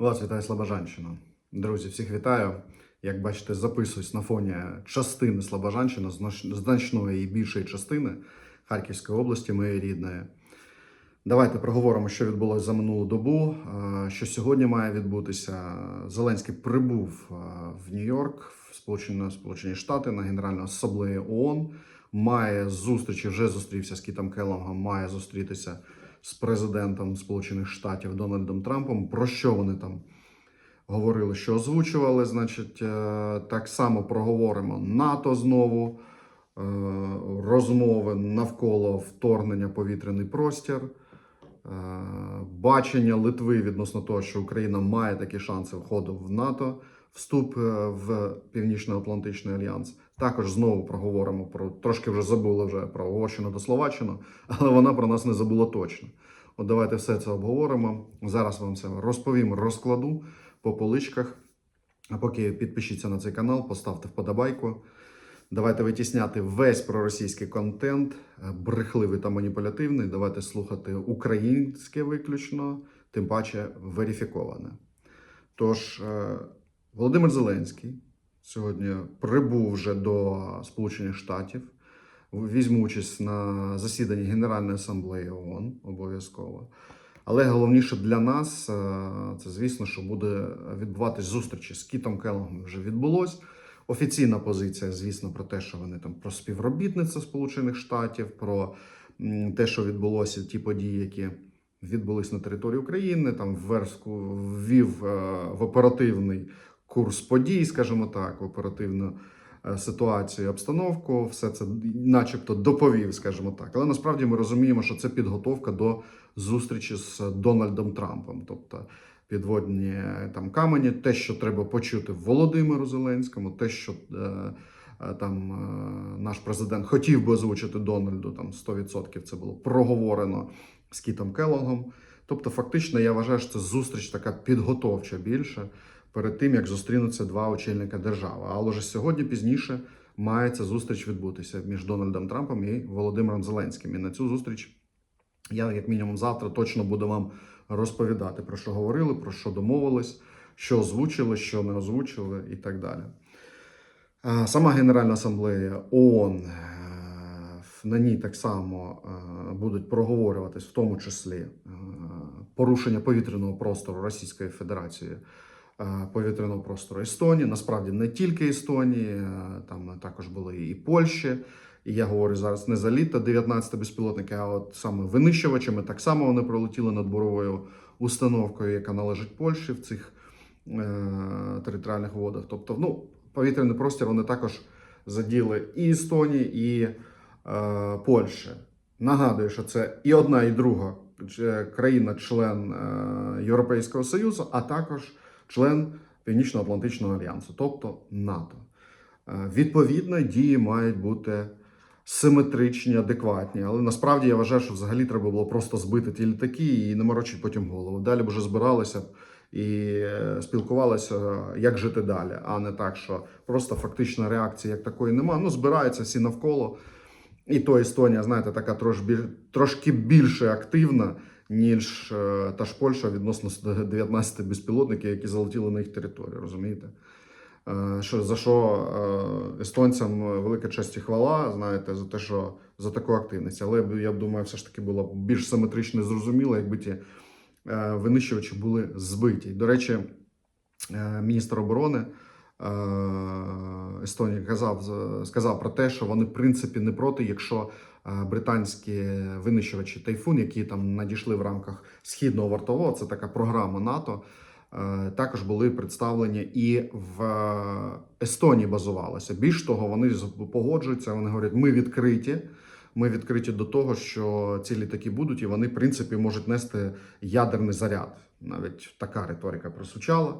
Вас вітає Слобожанщина. Друзі, всіх вітаю. Як бачите, записуюсь на фоні частини Слобожанщини, значної і більшої частини Харківської області, моєї рідної. Давайте проговоримо, що відбулося за минулу добу, е, що сьогодні має відбутися. Зеленський прибув е, в Нью-Йорк, в Сполучені, Штати на Генеральну асамблею ООН. Має зустрічі, вже зустрівся з Кітом Келлогом, має зустрітися з президентом Сполучених Штатів Дональдом Трампом. Про що вони там говорили, що озвучували? Значить, е, так само проговоримо НАТО знову, е, розмови навколо вторгнення повітряний простір. Е, Бачення Литви відносно того, що Україна має такі шанси входу в НАТО, вступ в Північно-Атлантичний альянс. Також знову проговоримо про трошки вже забули вже про Угорщину та Словаччину, але вона про нас не забула точно. От давайте все це обговоримо. Зараз вам це розповім, розкладу по поличках. А поки підпишіться на цей канал, поставте вподобайку. Давайте витісняти весь проросійський контент, е, брехливий та маніпулятивний. Давайте слухати українське виключно, тим паче верифіковане. Тож, е, Володимир Зеленський сьогодні прибув вже до Сполучених Штатів, візьме участь на засіданні Генеральної асамблеї ООН обов'язково. Але головніше для нас е, це, звісно, що буде відбуватись зустрічі з Кітом Келлогом вже відбулось. Офіційна позиція, звісно, про те, що вони там про співробітництво Сполучених Штатів, про те, що відбулося, ті події, які відбулись на території України, там Верску ввів е, в оперативний курс подій, скажімо так, оперативну е, ситуацію, обстановку, все це начебто доповів, скажімо так. Але насправді ми розуміємо, що це підготовка до зустрічі з Дональдом Трампом, тобто підводні е, там камені, те, що треба почути Володимиру Зеленському, те, що е, там наш президент хотів би озвучити Дональду, там 100% це було проговорено з Кітом Келлогом. Тобто, фактично, я вважаю, що це зустріч така підготовча більше перед тим, як зустрінуться два очільника держави. Але вже сьогодні пізніше має ця зустріч відбутися між Дональдом Трампом і Володимиром Зеленським. І на цю зустріч я, як мінімум, завтра точно буду вам розповідати, про що говорили, про що домовились, що озвучили, що не озвучили і так далі. Сама Генеральна асамблея ООН, е, на ній так само е, будуть проговорюватись, в тому числі е, порушення повітряного простору Російської Федерації, повітряного простору Естонії. Насправді не тільки Естонії, е, там також були і Польщі. І я говорю зараз не за літо 19 безпілотники, а от саме винищувачами. Так само вони пролетіли над буровою установкою, яка належить Польщі в цих е, територіальних водах. Тобто, ну, повітряний простір вони також заділи і Естонії, і е, Польщі. Нагадую, що це і одна, і друга е, країна-член е, Європейського Союзу, а також член Північно-Атлантичного альянсу, тобто НАТО. Е, Відповідно, дії мають бути симетричні, адекватні. Але насправді я вважаю, що взагалі треба було просто збити ті літаки і не морочити потім голову. Далі б вже збиралися і е, спілкувалися, як жити далі, а не так, що просто фактично реакції як такої немає. Ну, збираються всі навколо. І то Естонія, знаєте, така трош, трошки більше активна, ніж е, та ж Польща відносно 19 безпілотників, які залетіли на їх територію, розумієте? Е, Що, за що е, естонцям велика честь і хвала, знаєте, за те, що за таку активність. Але я б думаю, все ж таки було більш симетрично і зрозуміло, якби ті винищувачі були збиті. До речі, міністр оборони Естонії казав, сказав про те, що вони в принципі не проти, якщо британські винищувачі Тайфун, які там надійшли в рамках східного вартового, це така програма НАТО. е, Також були представлені і в е, Естонії базувалися. Більш того, вони погоджуються. Вони говорять, ми відкриті. Ми відкриті до того, що ці літаки будуть, і вони, в принципі, можуть нести ядерний заряд. Навіть така риторика просучала.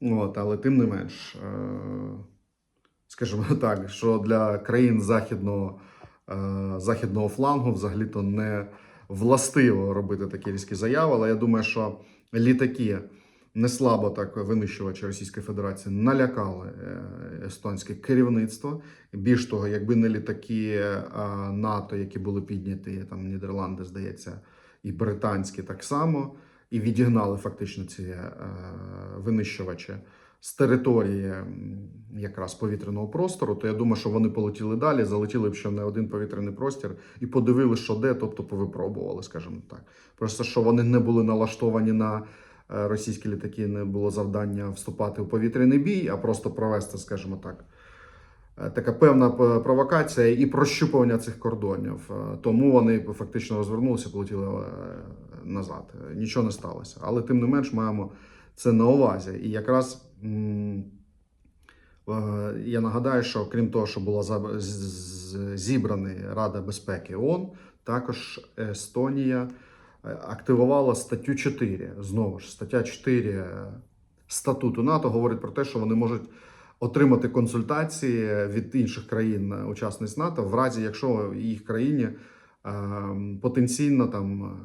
От, але тим не менш, е, скажімо так, що для країн західного, е, західного флангу взагалі-то не властиво робити такі різкі заяви. Але я думаю, що літаки не слабо так винищувачі Російської Федерації налякали е, естонське керівництво. Більш того, якби не літаки е, НАТО, які були підняті, там Нідерланди, здається, і британські так само. і відігнали фактично ці е, винищувачі з території якраз повітряного простору, то я думаю, що вони полетіли далі, залетіли б ще не один повітряний простір і подивилися, що де, тобто повипробували, скажімо так. Просто що вони не були налаштовані на е, російські літаки, не було завдання вступати у повітряний бій, а просто провести, скажімо так. е, Така певна провокація і прощупування цих кордонів. Е, Тому вони фактично розвернулися полетіли е, назад. Е, Нічого не сталося. Але тим не менш маємо це на увазі. І якраз е, я нагадаю, що крім того, що була зібрана Рада безпеки ООН, також Естонія е, активувала статтю 4. Знову ж, стаття 4 статуту НАТО говорить про те, що вони можуть отримати консультації від інших країн-учасниць НАТО, в разі якщо їх країні е, потенційно там.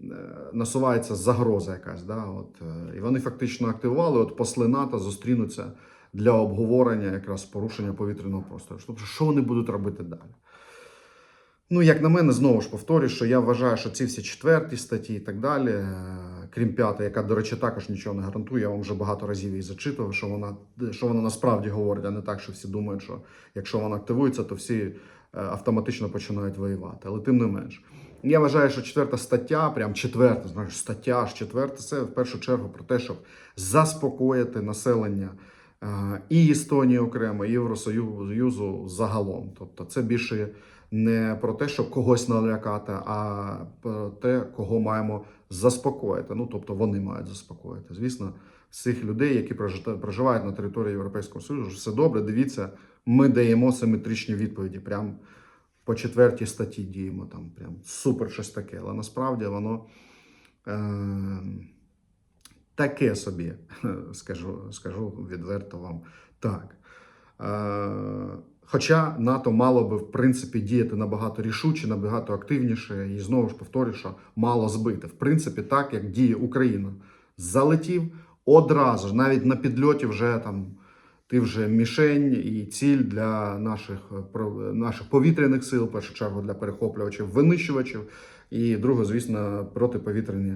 Е, Насувається загроза якась, да, от, е, і вони фактично активували. От посли НАТО зустрінуться для обговорення якраз порушення повітряного простору. Тобто, що вони будуть робити далі? Ну, як на мене, знову ж повторюю, що я вважаю, що ці всі четверті статті і так далі, е, крім п'ятої, яка, до речі, також нічого не гарантує. Я вам вже багато разів її зачитував, що вона, що вона насправді говорить, а не так, що всі думають, що якщо вона активується, то всі автоматично починають воювати. Але тим не менш. Я вважаю, що четверта стаття, прям четверта, знаєш, стаття аж четверта, це в першу чергу про те, щоб заспокоїти населення е, і Естонії окремо, і Євросоюзу загалом. Тобто, це більше не про те, щоб когось налякати, а про те, кого маємо заспокоїти. Ну тобто вони мають заспокоїти. Звісно, всіх людей, які проживають на території Європейського Союзу, все добре. Дивіться, ми даємо симетричні відповіді. Прям по четвертій статті діємо там. Прям супер щось таке. Але насправді воно. Е- Таке собі, скажу, скажу відверто вам так. Е, Хоча НАТО мало би в принципі діяти набагато рішуче, набагато активніше, і знову ж повторюю, що мало збити. В принципі, так як діє Україна. Залетів одразу навіть на підльоті вже там ти вже мішень і ціль для наших, е, про- наших повітряних сил, в першу чергу для перехоплювачів, винищувачів, і друге, звісно, протиповітряні.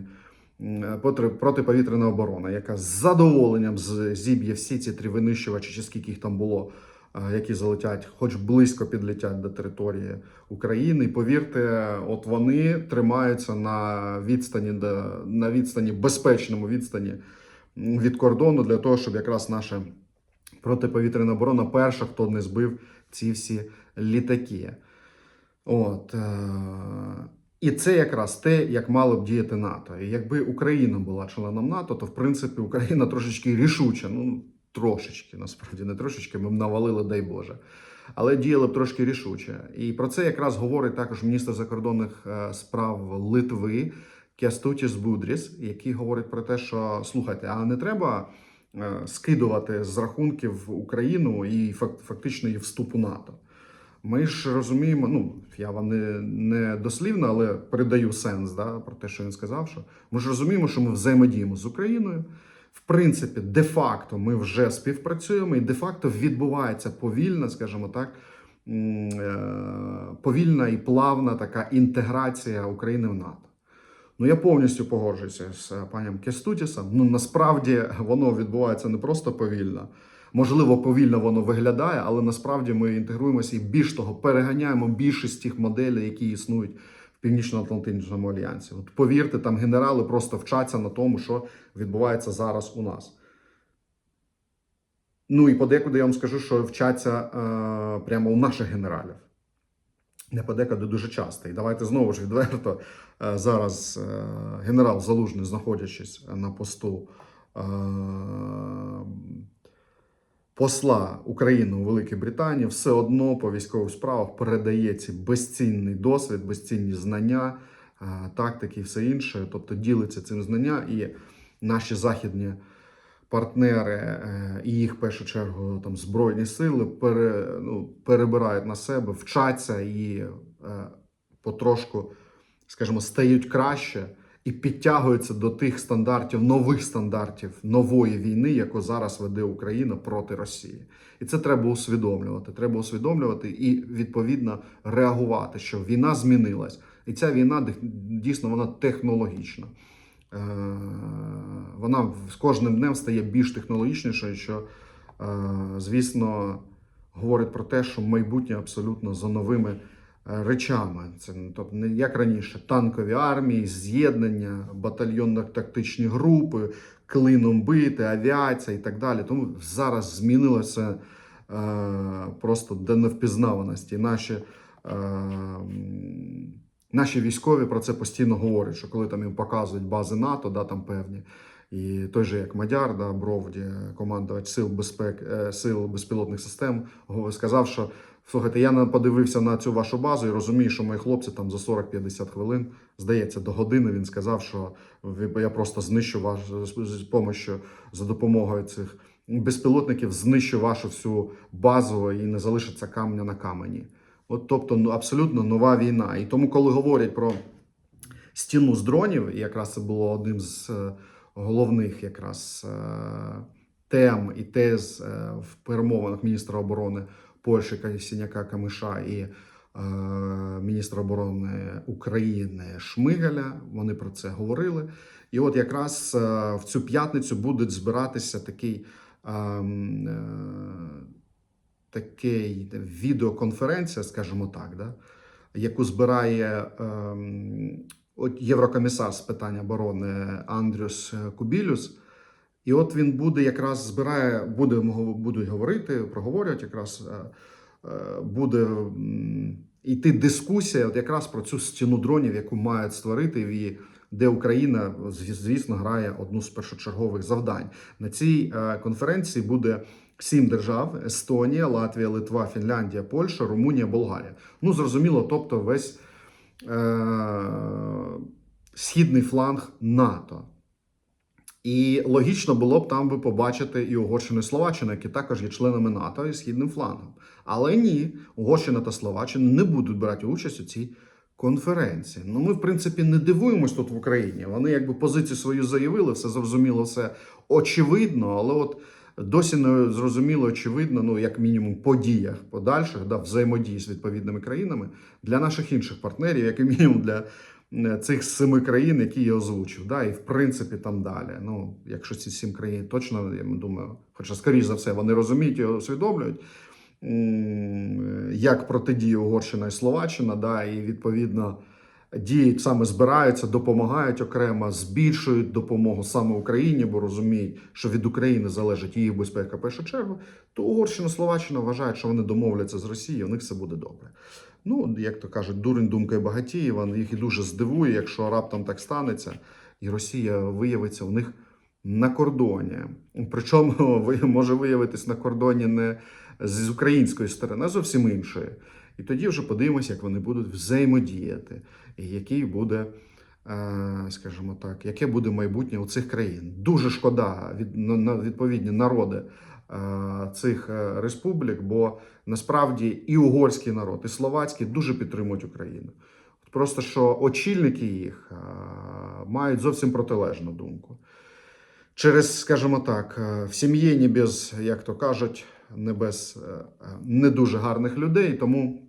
м, Протиповітряна оборона, яка з задоволенням зіб'є всі ці три винищувачі, чи скільки їх там було, е, які залетять, хоч близько підлетять до території України. І повірте, от вони тримаються на відстані, на відстані, безпечному відстані від кордону для того, щоб якраз наша протиповітряна оборона перша, хто не збив ці всі літаки. От. Е- і це якраз те, як мало б діяти НАТО. І якби Україна була членом НАТО, то в принципі Україна трошечки рішуча. Ну, трошечки, насправді не трошечки, ми б навалили, дай Боже. Але діяли б трошки рішуче. І про це якраз говорить також міністр закордонних е, справ Литви Кястутіс Будріс, який говорить про те, що слухайте, а не треба скидувати з рахунків Україну і фак- фактично її вступ у НАТО. Ми ж розуміємо, ну я вам не, не дослівно, але передаю сенс да, про те, що він сказав. Що ми ж розуміємо, що ми взаємодіємо з Україною. В принципі, де-факто ми вже співпрацюємо, і де-факто відбувається повільна, скажімо так, е, повільна і плавна така інтеграція України в НАТО. Ну, я повністю погоджуюся з е, паном Кестутісом. Ну, насправді воно відбувається не просто повільно. Можливо, повільно воно виглядає, але насправді ми інтегруємося і більш того, переганяємо більшість тих моделей, які існують в Північно-Атлантичному альянсі. От повірте, там генерали просто вчаться на тому, що відбувається зараз у нас. Ну і подекуди я вам скажу, що вчаться е, прямо у наших генералів. Не подекуди дуже часто. І давайте знову ж відверто. Е, зараз е, генерал Залужний, знаходячись на посту е, посла України у Великій Британії, все одно по військових справах передає ці безцінний досвід, безцінні знання, тактики і все інше. Тобто ділиться цим знання, і наші західні партнери е, і їх в першу чергу там збройні сили пере, ну, перебирають на себе, вчаться і е, потрошку, скажімо, стають краще і підтягуються до тих стандартів, нових стандартів нової війни, яку зараз веде Україна проти Росії. І це треба усвідомлювати. Треба усвідомлювати і відповідно реагувати, що війна змінилась, і ця війна дійсно вона технологічна. Е, вона з кожним днем стає більш технологічнішою, що, е, звісно, говорить про те, що майбутнє абсолютно за новими е, речами. Це ну, тобто не як раніше, танкові армії, з'єднання, батальйонно-тактичні групи, клином бити, авіація і так далі. Тому зараз змінилося просто до невпізнаваності. Наші, наші військові про це постійно говорять, що коли там їм показують бази НАТО, да, там певні. І той же, як Мадяр, да, Бровді, командувач сил безпек, е, сил безпілотних систем, сказав, що слухайте, я подивився на цю вашу базу і розумію, що мої хлопці там за 40-50 хвилин, здається, до години він сказав, що я просто знищу ваш з- з помощю за допомогою цих безпілотників, знищу вашу всю базу і не залишиться камня на камені. От тобто, ну абсолютно нова війна. І тому, коли говорять про стіну з дронів, і якраз це було одним з е, головних якраз е, тем і тез е, в перемовинах міністра оборони Польщі Сіняка Камиша і е, міністра оборони України Шмигаля. Вони про це говорили. І от якраз е, в цю п'ятницю буде збиратися такий. ем, е, Такий відеоконференція, скажімо так, да, яку збирає ем, от єврокомісар з питань оборони Андрюс Кубілюс. І от він буде якраз збирає, буде, будуть говорити, проговорювати, якраз е, е, буде йти дискусія от якраз про цю стіну дронів, яку мають створити, і де Україна, звісно, грає одну з першочергових завдань. На цій е, конференції буде сім держав: Естонія, Латвія, Литва, Фінляндія, Польща, Румунія, Болгарія. Ну, зрозуміло, тобто весь е, східний фланг НАТО. І логічно було б там би побачити і Угорщину і Словаччину, які також є членами НАТО і східним флангом. Але ні, Угорщина та Словаччина не будуть брати участь у цій конференції. Ну, ми, в принципі, не дивуємось тут в Україні. Вони якби позицію свою заявили, все зрозуміло, все очевидно, але от досі не зрозуміло, очевидно, ну як мінімум, подіях подальших, да, взаємодії з відповідними країнами для наших інших партнерів, як і мінімум для е, цих семи країн, які я озвучив. Да, і в принципі там далі. Ну, якщо ці сім країн точно, я думаю, хоча, скоріш за все, вони розуміють і усвідомлюють. Як протидіє Угорщина і Словаччина, да, і відповідно діють саме збираються, допомагають окремо, збільшують допомогу саме Україні, бо розуміють, що від України залежить її безпека першу чергу, то Угорщина, Словаччина вважають, що вони домовляться з Росією, у них все буде добре. Ну, як то кажуть, дурень думкою багатіє, вони їх і дуже здивує, якщо раптом так станеться, і Росія виявиться у них на кордоні. Причому ви- може виявитись на кордоні не з української сторони, а зовсім іншої. І тоді вже подивимося, як вони будуть взаємодіяти, і який буде, е, скажімо так, яке буде майбутнє у цих країн. Дуже шкода від на- відповідні народи е, цих е, республік, бо насправді і угорський народ, і словацький дуже підтримують Україну. Просто що очільники їх мають зовсім протилежну думку. Через, скажімо так, в сім'ї не без, як то кажуть, не без не дуже гарних людей, тому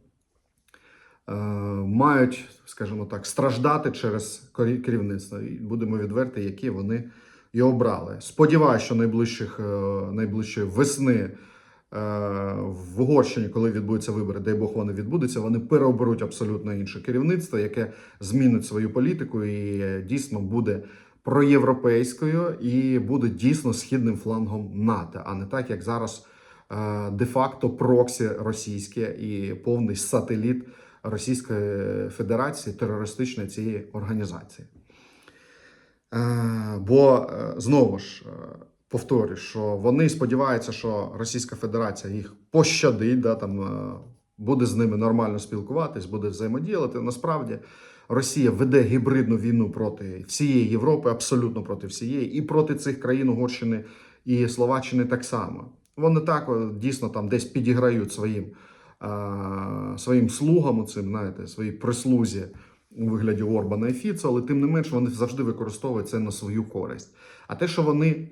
мають, скажімо так, страждати через керівництво. І будемо відверті, які вони і обрали. Сподіваюся, що найближчих, е, найближчої весни е, в Угорщині, коли відбудуться вибори, дай Бог вони відбудуться, вони переоберуть абсолютно інше керівництво, яке змінить свою політику і е, дійсно буде проєвропейською і буде дійсно східним флангом НАТО, а не так, як зараз е, де-факто проксі російське і повний сателіт Російської Федерації терористичної цієї організації. Е, Бо е, знову ж е, повторюю, що вони сподіваються, що Російська Федерація їх пощадить, да, там, буде з ними нормально спілкуватись, буде взаємодіяти. Насправді Росія веде гібридну війну проти всієї Європи, абсолютно проти всієї, і проти цих країн Угорщини і Словаччини так само. Вони так дійсно там десь підіграють своїм, своїм слугам, цим, знаєте, своїй прислузі у вигляді Орбана і Фіца, але тим не менш вони завжди використовують це на свою користь. А те, що вони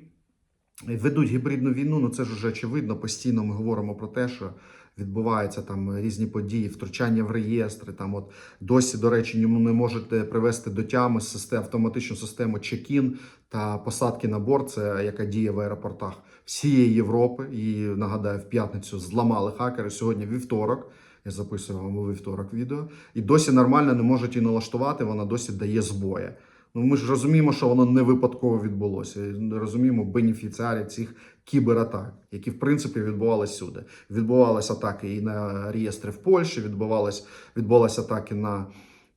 ведуть гібридну війну, ну це ж вже очевидно. Постійно ми говоримо про те, що відбуваються там різні події, втручання в реєстри. Там от досі, до речі, йому не можете привести до тями систем, автоматичну систему чекін та посадки на борт, це яка діє в аеропортах всієї Європи. І нагадаю, в п'ятницю зламали хакери. Сьогодні вівторок. Я записую вам у вівторок відео, і досі нормально не можуть її налаштувати. Вона досі дає збої. Ну ми ж розуміємо, що воно не випадково відбулося. Розуміємо бенефіціарів цих кібератак, які в принципі відбувалися сюди. Відбувалися атаки і на реєстри в Польщі, відбувалися відбувалися атаки на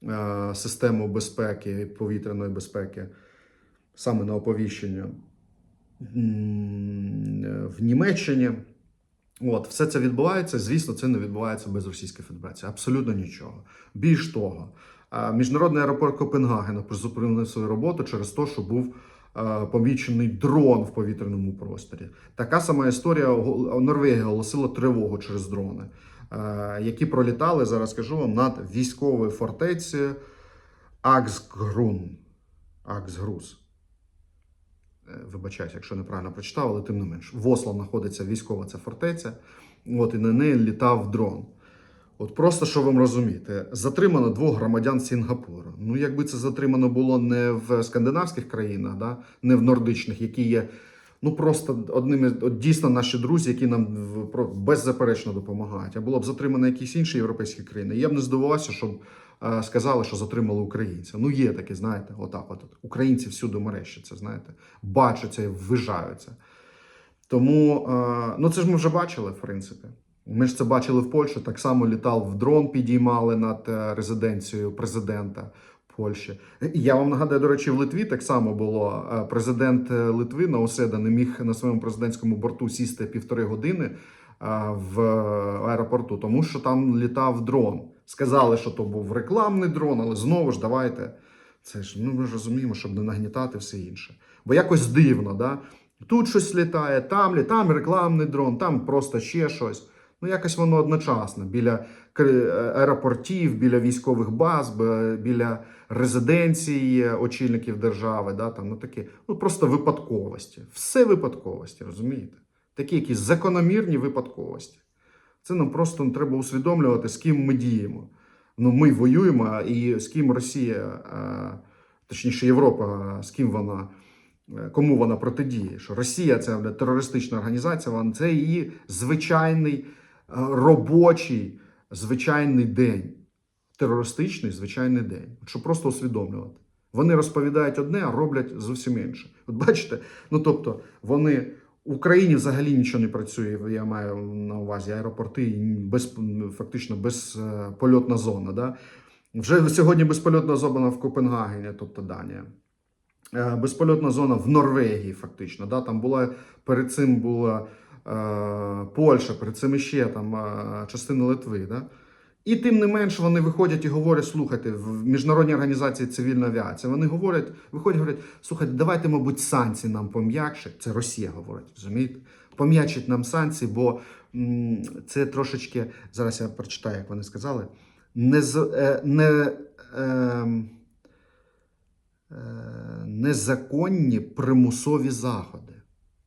е, систему безпеки, повітряної безпеки, саме на оповіщення е, в Німеччині. От, все це відбувається. Звісно, це не відбувається без Російської Федерації. Абсолютно нічого. Більш того, е, міжнародний аеропорт Копенгагена призупинив свою роботу через те, що був помічений дрон в повітряному просторі. Така сама історія Норвегія оголосила тривогу через дрони, е, які пролітали зараз. Скажу вам над військовою фортецею Аксгрун. Аксгрус. Е, Вибачаюсь, якщо неправильно прочитав, але тим не менш. В Осло знаходиться військова ця фортеця, от, і на неї літав дрон. От просто що вам розуміти, затримано двох громадян Сінгапуру. Ну, якби це затримано було не в скандинавських країнах, да? не в нордичних, які є ну просто одними, от дійсно наші друзі, які нам беззаперечно допомагають. А було б затримано якісь інші європейські країни. Я б не здивувався, щоб е, сказали, що затримали українця. Ну, є таке, знаєте, отак. От, українці всюди мерещаться, знаєте, бачаться і ввижаються. Тому е, ну це ж ми вже бачили, в принципі. Ми ж це бачили в Польщі. Так само літав в дрон, підіймали над е, резиденцією президента Польщі. Я вам нагадаю, до речі, в Литві так само було. Е, Президент е, Литви Науседа не міг на своєму президентському борту сісти півтори години в аеропорту, тому що там літав дрон. Сказали, що то був рекламний дрон, але знову ж давайте. Це ж ну ми ж розуміємо, щоб не нагнітати все інше. Бо якось дивно, да? Тут щось літає, там літає, там рекламний дрон, там просто ще щось. Ну, якось воно одночасно біля аеропортів, біля військових баз, біля резиденцій очільників держави, да, там, ну, такі, ну, просто випадковості. Все випадковості, розумієте? Такі якісь закономірні випадковості. Це нам просто треба усвідомлювати, з ким ми діємо. Ну, ми воюємо, і з ким Росія, е, точніше Європа, з ким вона, е, кому вона протидіє. Що Росія це терористична організація, це її звичайний е, робочий, звичайний день. Терористичний звичайний день. Щоб просто усвідомлювати. Вони розповідають одне, а роблять зовсім інше. От бачите, ну тобто вони в Україні взагалі нічого не працює. Я маю на увазі аеропорти без фактично безпольотна зона. Да? Вже сьогодні безпольотна зона в Копенгагені, тобто Данія. Е, Безпольотна зона в Норвегії, фактично. Да? Там була перед цим була Польща, перед цим іще там е, частина Литви. Да? І тим не менш вони виходять і говорять: слухайте, в міжнародній організації цивільної авіації. Вони говорять, виходять, говорять, слухайте, давайте, мабуть, санкції нам пом'якшать. Це Росія говорить, розумієте? Пом'ячить нам санкції, бо м, це трошечки зараз я прочитаю, як вони сказали. Не, е, не, ем, е, незаконні примусові заходи.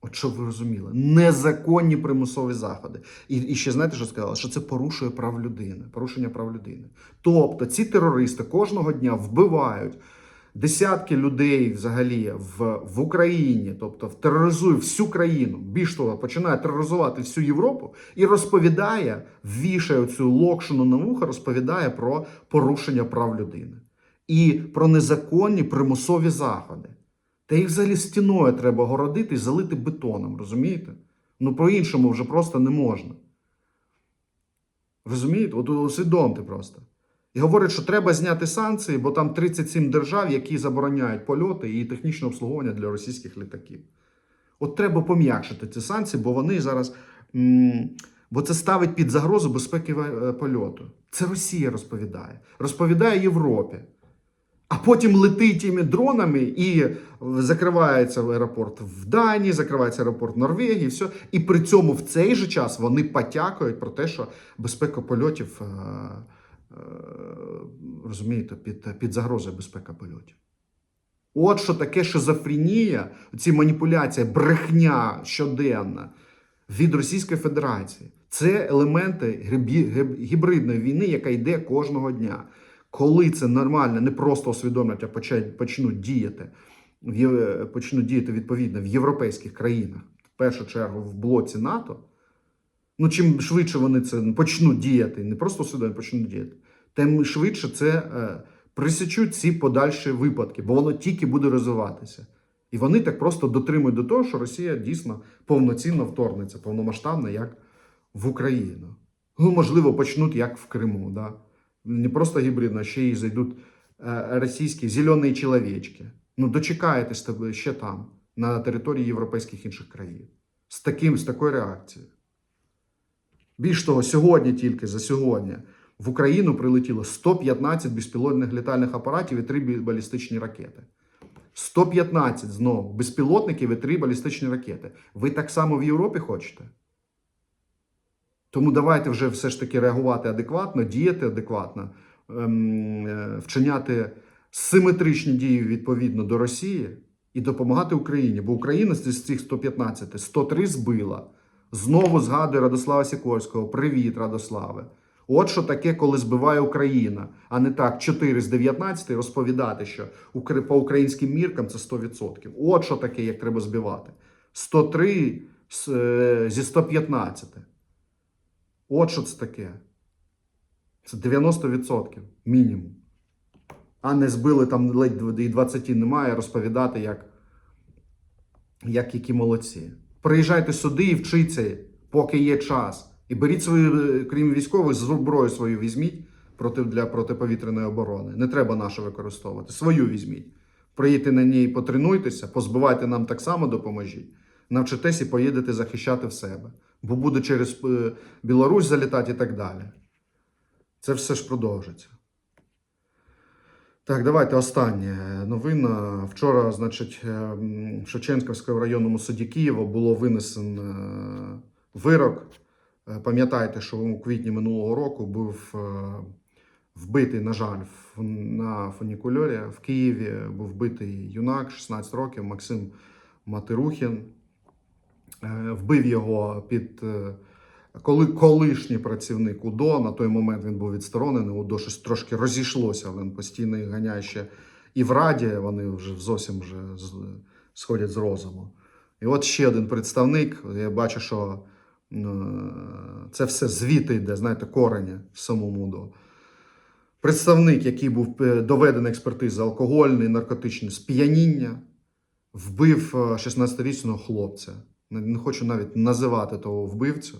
От щоб ви розуміли, незаконні примусові заходи. І, і ще знаєте, що сказали? Що це порушує прав людини, порушення прав людини. Тобто ці терористи кожного дня вбивають десятки людей взагалі в, в Україні, тобто тероризує всю країну. Більш того, починає тероризувати всю Європу і розповідає, вішає цю локшину на вуха, розповідає про порушення прав людини і про незаконні примусові заходи. Та їх взагалі стіною треба городити і залити бетоном, розумієте? Ну по-іншому вже просто не можна. Розумієте? От усвідомте просто. І говорять, що треба зняти санкції, бо там 37 держав, які забороняють польоти і технічне обслуговування для російських літаків. От треба пом'якшити ці санкції, бо вони зараз. Бо це ставить під загрозу безпеки е, польоту. Це Росія розповідає. Розповідає Європі. А потім летить тими дронами і закривається аеропорт в Данії, закривається аеропорт в Норвегії, все. І при цьому в цей же час вони потякають про те, що безпека польотів, е, е, розумієте, під, під загрозою безпека польотів. От що таке шизофренія, ці маніпуляція, брехня щоденна від Російської Федерації. Це елементи гібридної війни, яка йде кожного дня. Коли це нормально, не просто усвідомлять, а почнуть діяти, почнуть діяти відповідно в європейських країнах, в першу чергу в блоці НАТО. Ну, чим швидше вони це почнуть діяти, не просто усвідомлять, почнуть діяти, тим швидше це е, присічуть ці подальші випадки, бо воно тільки буде розвиватися. І вони так просто дотримують до того, що Росія дійсно повноцінно вторгнеться, повномасштабно, як в Україну. Ну, можливо, почнуть як в Криму. Да? Не просто гібридно, ще й зайдуть е, російські зелені чоловічки. Ну, дочекаєтесь ще там, на території європейських інших країн. З, таким, з такою реакцією. Більш того, сьогодні тільки за сьогодні в Україну прилетіло 115 безпілотних літальних апаратів і 3 балістичні ракети. 115 знову безпілотників і 3 балістичні ракети. Ви так само в Європі хочете? Тому давайте вже все ж таки реагувати адекватно, діяти адекватно, ем, е, вчиняти симетричні дії відповідно до Росії і допомагати Україні. Бо Україна з цих 115 103 збила. Знову згадує Радослава Сікорського. Привіт, Радославе. От що таке, коли збиває Україна, а не так 4 з 19 розповідати, що по українським міркам це 100%. От що таке, як треба збивати. 103 з, е, зі 115. От що це таке. Це 90% мінімум. А не збили там ледь і 20 немає, розповідати, як, як які молодці. Приїжджайте сюди і вчіться, поки є час. І беріть свою, е, крім військових, зброю свою візьміть проти, для протиповітряної оборони. Не треба нашу використовувати. Свою візьміть. Приїдьте на ній, потренуйтеся, позбивайте нам так само допоможіть. Навчитесь і поїдете захищати в себе. Бо буде через е, Білорусь залітати і так далі. Це все ж продовжиться. Так, давайте останнє новина. Вчора, значить, е, в Шевченківському районному суді Києва було винесено е, вирок. Пам'ятаєте, що у квітні минулого року був вбитий, на жаль, на фунікульорі в Києві був вбитий юнак 16 років Максим Матирухін. Е, Вбив його під е, коли колишній працівник УДО, на той момент він був відсторонений, УДО щось трошки розійшлося, він постійно їх ганяє ще і в Раді, вони вже зовсім вже сходять з розуму. І от ще один представник, я бачу, що е, це все звідти йде, знаєте, корені в самому УДО. Представник, який був доведений експертиза алкогольний, наркотичне сп'яніння, вбив е, 16-річного хлопця. Не хочу навіть називати того вбивцю.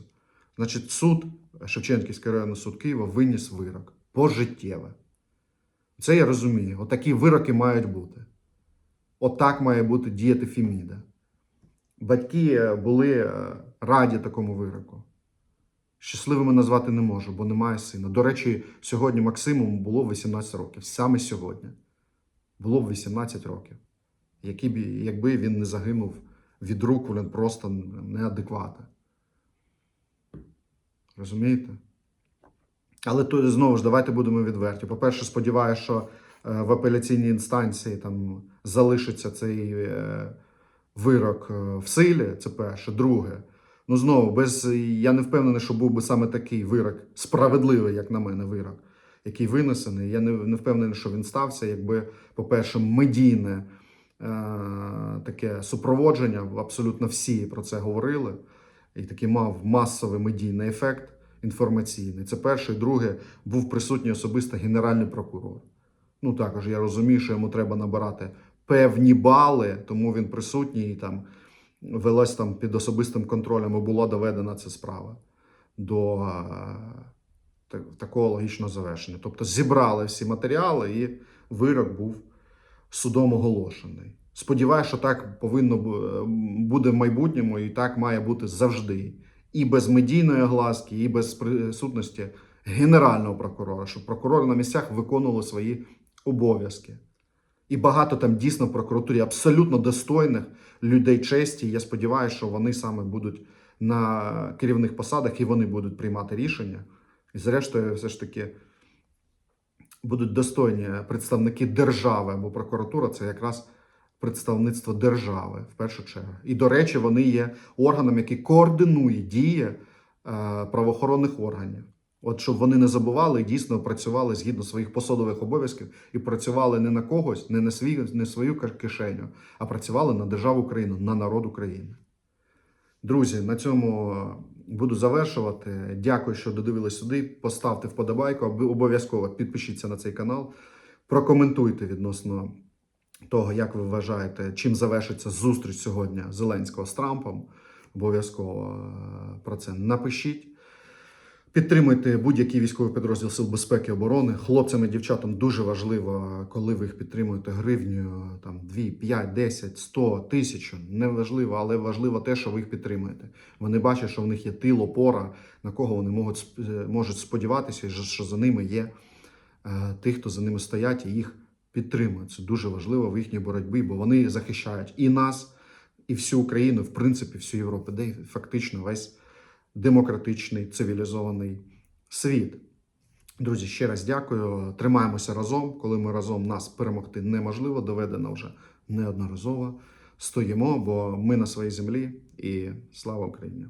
Значить, суд, Шевченківський районний суд Києва виніс вирок пожиттєве. Це я розумію. Отакі вироки мають бути. Отак має бути діяти Феміда. Батьки були е, раді такому вироку. Щасливими назвати не можу, бо немає сина. До речі, сьогодні Максиму було 18 років. Саме сьогодні було б 18 років. Якби він не загинув від рук, він просто неадекватний. Розумієте? Але то знову ж давайте будемо відверті. По-перше, сподіваюся, що е, в апеляційній інстанції там залишиться цей е, вирок е, в силі. Це перше. Друге, ну знову, без я не впевнений, що був би саме такий вирок, справедливий, як на мене, вирок, який винесений. Я не, не впевнений, що він стався, якби, по-перше, медійне таке супроводження, абсолютно всі про це говорили, і такий мав масовий медійний ефект інформаційний. Це перше. Друге, був присутній особисто генеральний прокурор. Ну також я розумію, що йому треба набирати певні бали, тому він присутній і там велась там під особистим контролем і була доведена ця справа до е, такого логічного завершення. Тобто зібрали всі матеріали, і вирок був судом оголошений. Сподіваюся, що так повинно буде в майбутньому, і так має бути завжди. І без медійної огласки, і без присутності генерального прокурора, щоб прокурори на місцях виконували свої обов'язки. І багато там дійсно прокуратурі абсолютно достойних людей честі. Я сподіваюся, що вони саме будуть на керівних посадах і вони будуть приймати рішення. І зрештою, все ж таки будуть достойні представники держави, бо прокуратура це якраз представництво держави в першу чергу. І, до речі, вони є органом, який координує дії е, правоохоронних органів. От щоб вони не забували і дійсно працювали згідно своїх посадових обов'язків і працювали не на когось, не на свій, не свою кишеню, а працювали на державу Україну, на народ України. Друзі, на цьому буду завершувати. Дякую, що додивились сюди. Поставте вподобайку, обов'язково підпишіться на цей канал, прокоментуйте відносно того, як ви вважаєте, чим завершиться зустріч сьогодні Зеленського з Трампом. Обов'язково е, про це напишіть. Підтримуйте будь-який військовий підрозділ Сил безпеки і оборони. Хлопцям і дівчатам дуже важливо, коли ви їх підтримуєте гривню, там 2, 5, 10, 100, 1000. Не важливо, але важливо те, що ви їх підтримуєте. Вони бачать, що в них є тил, опора, на кого вони можуть, е, можуть сподіватися, що за ними є е, тих, хто за ними стоять і їх підтримують. Це дуже важливо в їхній боротьбі, бо вони захищають і нас, і всю Україну, в принципі, всю Європу, де фактично весь демократичний цивілізований світ. Друзі, ще раз дякую. Тримаємося разом. Коли ми разом нас перемогти неможливо, доведено вже неодноразово. Стоїмо, бо ми на своїй землі і слава Україні!